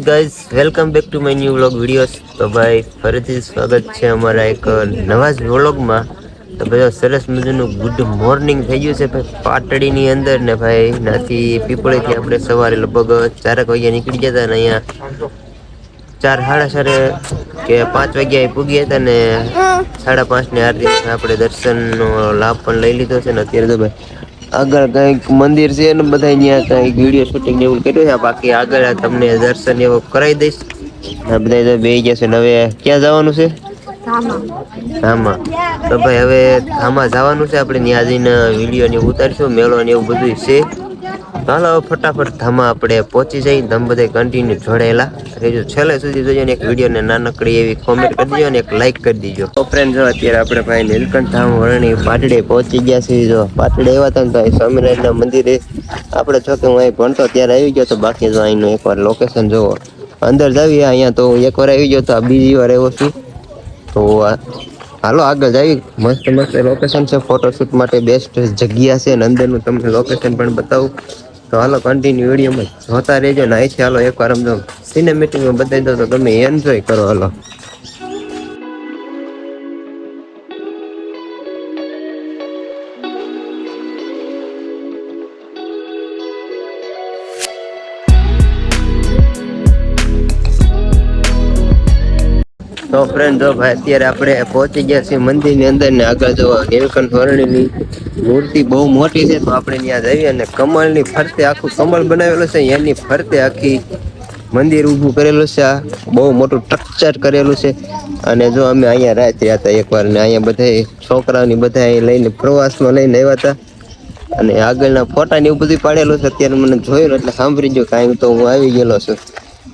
Hey guys welcome back to my new vlog videos તો ભાઈ ફરીથી સ્વાગત છે અમારા એક નવા જ વ્લોગમાં તો ભાઈ સરસ મજાનું ગુડ મોર્નિંગ થઈ ગયું છે ભાઈ પાટડીની અંદર ને ભાઈ નાથી પીપળેથી આપણે સવારે લગભગ ચારક વાગ્યા નીકળી ગયા હતા ને અહીંયા ચાર સાડા ચારે કે પાંચ વાગ્યા પૂગ્યા હતા ને સાડા પાંચની આરતી આપણે દર્શનનો લાભ પણ લઈ લીધો છે ને અત્યારે તો ભાઈ આગળ કંઈક મંદિર છે ને બધા ત્યાં કંઈક વીડિયો શૂટિંગ ને એવું કર્યું છે. બાકી આગળ તમને દર્શન એવું કરાવી દઈશ. આ બધા તો બે છે ને હવે ક્યાં જવાનું છે? ધામા. તો ભાઈ હવે ધામા જવાનું છે. આપણે ત્યાં જઈને વીડિયો ને ઉતારીશું. મેળો ને એવું બધું છે. હવે ફટાફટ ધામા આપણે પહોંચી જઈ, ધમ બધે કન્ટિન્યુ જોડાયેલા. રહેજો છેલ્લે સુધી જોજો ને એક વીડિયો ને નાનકડી એવી કોમેન્ટ કરી દેજો ને એક લાઈક કરી દીજો. તો ફ્રેન્ડ જો અત્યારે આપણે ભાઈ નીલકંઠ ધામ વરણી પાટડે પહોંચી ગયા છીએ. જો પાટડે આવ્યા હતા ને તો સ્વામિનારાયણના મંદિરે. આપણે જો કે હું અહીં ભણતો ત્યારે આવી ગયો તો બાકી જો અહીંનું એકવાર લોકેશન જોવો અંદર જાવીએ અહીંયા તો એકવાર આવી ગયો તો આ બીજી વાર આવ્યો છું. તો હાલો, આગળ જઈએ. મસ્ત મસ્ત લોકેશન છે ફોટોશૂટ માટે બેસ્ટ જગ્યા છે અને અંદરનું તમને લોકેશન પણ બતાવું. તો હાલો કન્ટિન્યુ વિડીયોમાં જોતા રહેજો ને અહીંથી હાલો એકવાર આમ જો સિનેમેટિકમાં બતાવી દો તો તમે એન્જોય કરો, હાલો. તો ફ્રેન્ડ જો ભાઈ અત્યારે આપણે પહોંચી ગયા છીએ મંદિરની અંદર ને આગળ જો નીલકંઠ વર્ણિની મૂર્તિ બહુ મોટી છે, તો આપણે ત્યાં જઈએ અને કમળની ફરતે આખું કમળ બનાવેલું છે, એની ફરતે આખી મંદિર ઊભું કરેલું છે, આ બહુ મોટું સ્ટ્રક્ચર કરેલું છે. અને જો અમે અહીંયા રાત રહ્યા હતા એકવાર ને અહીંયા બધા છોકરાઓની બધા અહીં લઈને પ્રવાસમાં લઈને આવ્યા હતા. અને આગળના ફોટા ને બધું પાડેલું છે, અત્યારે મને જોયું એટલે સાંભળી ગયો કાંઈ તો હું આવી ગયેલો છું.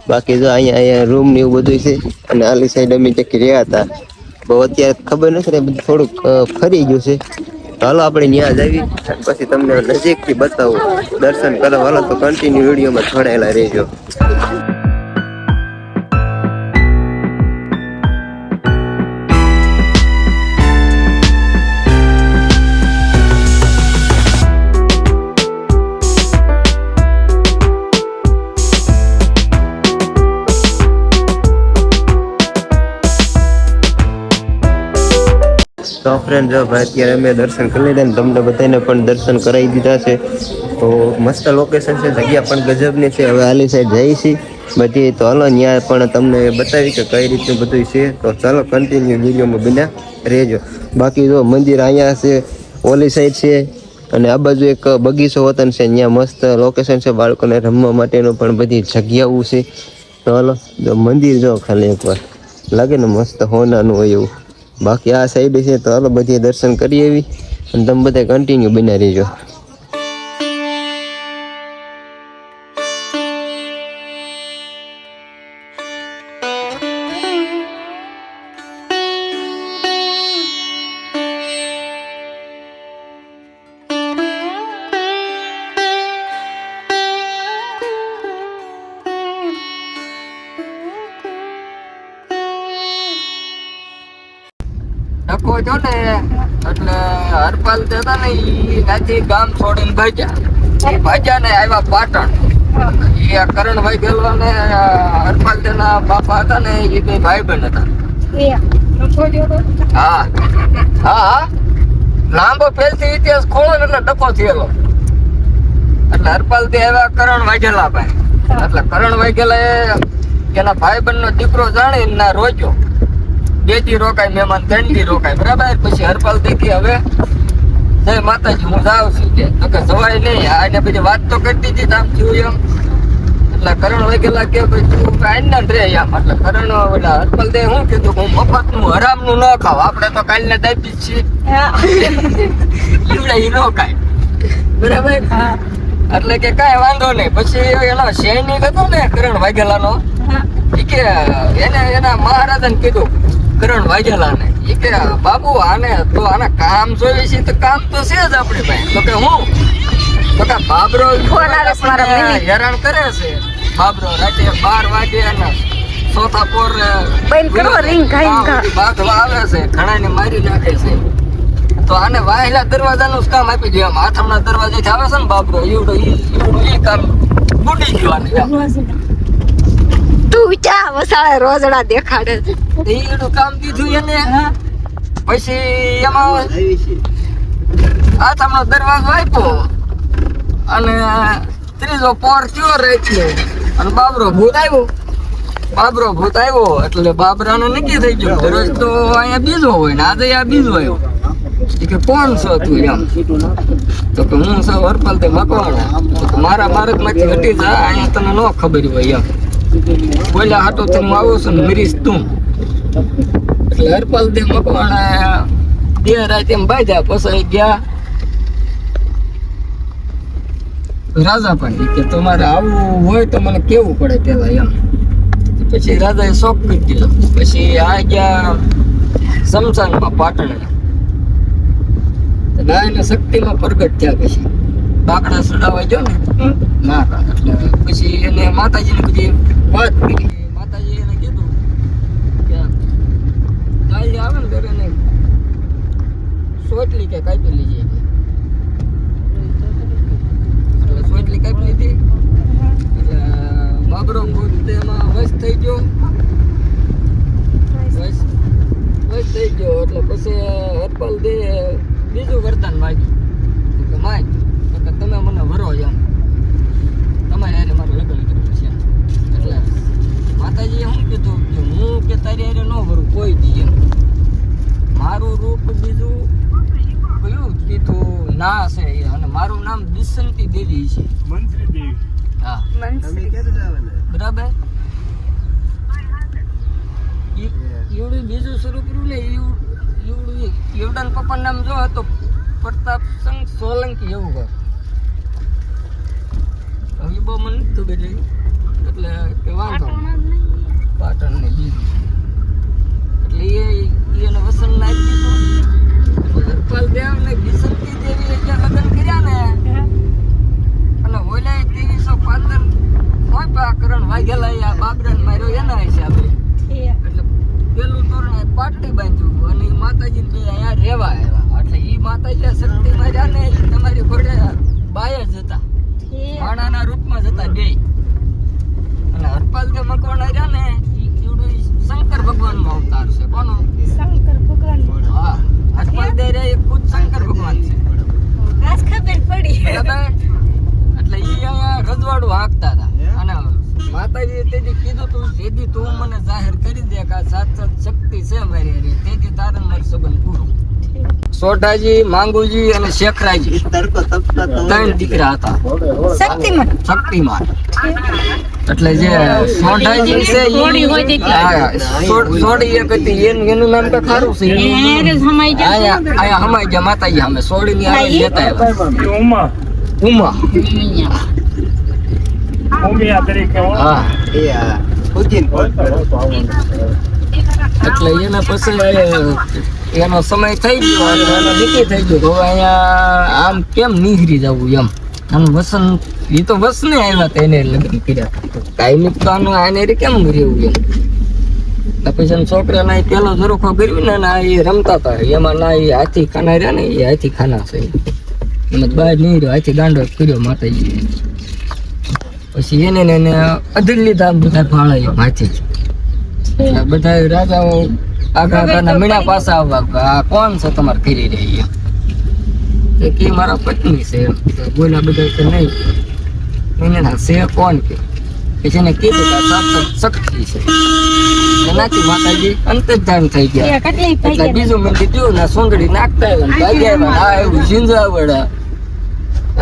બાકી જો અહીંયા અહીંયા રૂમ ને એવું બધું છે અને આલી સાઈડ અમે ચકી રહ્યા હતા. બહુ અત્યારે ખબર નથી ને, બધું થોડુંક ફરી ગયું છે. હાલો આપણે ત્યાં જ આવી પછી તમને નજીકથી બતાવું. દર્શન કરો હાલો તો કન્ટિન્યુ વિડીયોમાં જોડાયેલા રહેજો. તો ફ્રેન્ડ જો ભાઈ, અત્યારે અમે દર્શન કરી લીધા ને તમને બધાને પણ દર્શન કરાવી દીધા છે. તો મસ્ત લોકેશન છે, જગ્યા પણ ગજબની છે. હવે આલી સાઈડ જઈ છીએ બધી તો હાલો ત્યાં પણ તમને બતાવી કે કઈ રીતનું બધું છે. તો ચાલો કન્ટિન્યુ વિડીયોમાં બન્યા રહેજો. બાકી જો મંદિર અહીંયા છે, ઓલી સાઈડ છે, અને આ બાજુ એક બગીચો વતન છે ત્યાં મસ્ત લોકેશન છે, બાળકોને રમવા માટેનું પણ બધી જગ્યાઓ છે. તો હાલો, જો મંદિર જો ખાલી એકવાર. લાગે ને મસ્ત હોનાનું હોય એવું. બાકી આ સાઈડ છે તો હાલો બધી દર્શન કરી એવી અને તમે બધા કન્ટિન્યુ બન્યા રહેજો. છો ને, એટલે હરપાલ હતા ને ઈ નાથી ગામ છોડીને ભાગ્યા. એ ભાગ્યા ને આવ્યા પાટણ. એ આ કરણભાઈ ગેલવા ને હરપાલ તેના બાપા હતા ને એ બે ભાઈ બહેન હતા. હા. હા લાંબો ફેલથી ઇતિહાસ ખોળો ને એટલે ડકો થયેલો. એટલે હરપાલથી આવ્યા કરણ વાઘેલા ભાઈ એટલે કરણ વાઘેલા એ એના ભાઈ નો દીકરો જાણી ના રોજ્યો બેથી રોકાય મહેમાન ત્રણથી રોકાય. બરાબર? પછી હરપાલ દેખી હવે જય માતાજી હું જાઉં છું કે. તો કે જવાય નહીં. આને પછી વાત તો કરતી હતી આમ થયું એમ. એટલે કરણ વગેલા કે ભાઈ તું કાંઈ ને રે આમ. એટલે કરણ ઓલા હરપાલ દે હું કીધું હું મફતનું હરામનું ન ખાવ આપણે તો કાલના ડાયબી છીએ. લીવડે ન નો ખાય. બરાબર? એટલે કે કાંઈ વાંધો નહીં. પછી એનો સૈનિક હતો ને કરણ વાઘેલાનો? નો કે એને એના મહારાજાને કીધું કરણ વાઘેલાને એ કે બાબુ આને તો આને કામ જોઈએ છે તો કામ તો છે જ આપણી પાસે. તો કે હું? તો કે બાબરો. હેરાન કરે છે. બાબરો રાતે બાર વાગે અને ચોથા પોર બંધ કરો, ring ખાઈ ને આવે છે ઘણાને મારી નાખે છે. તો આને વાહેલા દરવાજાનું જ કામ આપી દે આમ આથમણા દરવાજેથી આવે છે ને બાબરો એવડો ઈ એવડું કામ બુડી ગયું આને. તું વસાળે રોજડા દેખાડે. એનું કામ દીધું એને પછી એમાં આથામનો દરવાજો આપ્યો અને ત્રીજો પોર થયો રાતનો અને બાબરો ભૂત આવ્યો. બાબરો ભૂત આવ્યો એટલે બાબરાનો નક્કી થઈ ગયો. દરરોજ તો અહીંયા બીજો હોય ને, આજે આ બીજો આવ્યો. કે કોણ છો તું એમ? તો કે હું સૌ હરપાલ તે મકવાણો મારા માર્ગમાંથી હટી જા, અહીંયા તને ન ખબર હોય એમ. બોલ્યા હાટો તો હું આવું છું મરીશ તું. એટલે હરપાલ દે મકવાણા બે રાત એમ બાંધ્યા પછી ગયા. રાજા ઈ કે તમારે આવવું હોય તો મને કેવું પડે પેલા એમ. પછી રાજાએ શોખ કરી દીધો. પછી આ ગયા શમશાનમાં પાટણના નાયના શક્તિમાં પ્રગટ થયા પછી. બાકડા સડાવા ગયો ને ના એટલે પછી એને માતાજીને બધી વાત માતાજી એને કીધું કે કાલે આવે ને ત્યારે નહીં. સોટલી કે કાપી લીજે કે. એટલે સોટલી કાપી લીધી. એટલે બાબરો તેમાં વશ થઈ ગયો. વસ. વશ થઈ ગયો. એટલે પછી હરપાલ દે બીજું વરદાન માગ્યું. કે માય તમે મને વરો એમ. તમારે એને મારું લગ્ન માતાજીએ શું કીધું? કે હું કે તારી હારે ન ભરું કોઈ દી એમ. મારું રૂપ બીજું કયું કીધું? ના છે અને મારું નામ દિસંતી દેવી છે. હા. બરાબર? એવડું બીજું શરૂ કર્યું ને એવડું ઈવડાના પપ્પાનું નામ જો તો સંઘ સોલંકી એવું કર હવે બહુ મને નથી ખબર રહી. એટલે કે વાંધો નહીં. પાટણ ને બીજું. એટલે એ એને વસન લાવી દીધું હરપાલ દેવ ને બિસંતી દેવી જે લગ્ન કર્યા ને. અને ઓલા ત્રેવીસો પાંદર કોઈ પા કરણ વાઘેલા આ બાબરાને માર્યો એના હિસાબે. એટલે પેલું તોરણ પાટડી બાંધ્યું અને માતાજી ને બે અહીંયા રહેવા આવ્યા. એટલે ઈ માતાજી શક્તિ માર્યા ને ઈ તમારી ઘોડે બાય જ હતા. ભાણાના રૂપમાં જ હતા બે. મકવાણા રહ્યા ને શંકર ભગવાનનો અવતાર છે. કોનો? શંકર ભગવાન. હા. અજમલ દે રહ્યા એ ખુદ શંકર ભગવાન છે. આજ ખબર પડી. એટલે ઈ અહીંયા રજવાડું હાંકતા હતા. અને માતાજીએ તેથી કીધું તું જેથી તું મને જાહેર કરી દે કે આ સાત સાત શક્તિ છે મારી તેજી તેથી તારે મારું સંબંધ પૂરું. સોઢાજી માંગુજી અને શેખરાજી. ત્રણ દીકરા હતા. શક્તિમાન. શક્તિમાન. એટલે જે સોઢાજી છે સોઢી એક હતી. એનું એનું નામ તો ખારું છે. આયા હમાઈ ગયા માતાજી અમે સોડીની ની આવી લેતા ઉમા. ઉમા. હા. એટલે એના પછી એનો સમય થઈ ગયો અને એનો નીકળી થઈ ગયો તો અહીંયા આમ કેમ નીકળી જવું એમ? આમ વસન એ તો વસને આવ્યા હતા એને લગ્ન કર્યા. કાયમી તો આનું, આને કેમ રહેવું એમ? પછી છોકરાના પેલો ઝરોખો કર્યું ને ના એ રમતા હતા એમાં ના એ હાથી ખાના રહ્યા ને એ હાથી ખાના છે. એમાં બહાર નહીં રહ્યો હાથી ગાંડો કર્યો માતાજી પછી એને ને અધીર લીધા બધા ભાળાયો હાથી બધા રાજાઓ આગળના મીણા પાસે આવવા કોણ છે તમારે કરી રહી તો કે મારા પત્ની છે બોલા બધા કે નહીં. એને ના છે કોણ કે? કે જેને કીધું કે સાક્ષાત શક્તિ છે. એનાથી માતાજી અંતર્ધાન થઈ ગયા. એટલે બીજું મેં કીધું ના સુંદડી નાખતા આવ્યા ભાગ્યા આવ્યા આ એવું ઝીંઝાવડા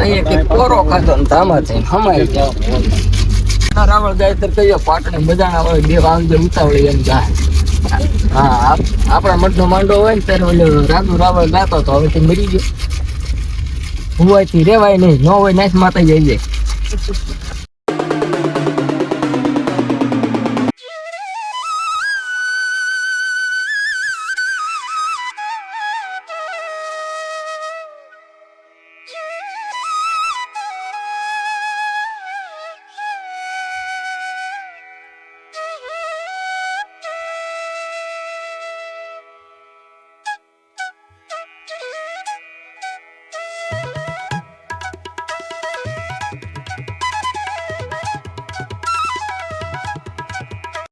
અહીંયા કે કોરો ખાધો ને ધામા થઈને હમાઈ ગયા. રાવણ તો કહીએ પાટણે બધાના હોય બે વાંગે ઉતાવળી એમ જાય. હા, આપ- આપણા મઠનો માંડો હોય ને ત્યારે ઓલો રાગુ રાવણ ગાતો તો હવે તે મરી ગયો. હુવાયથી રેવાય નહીં, ન હોય નાશ માતા જઈ જાય.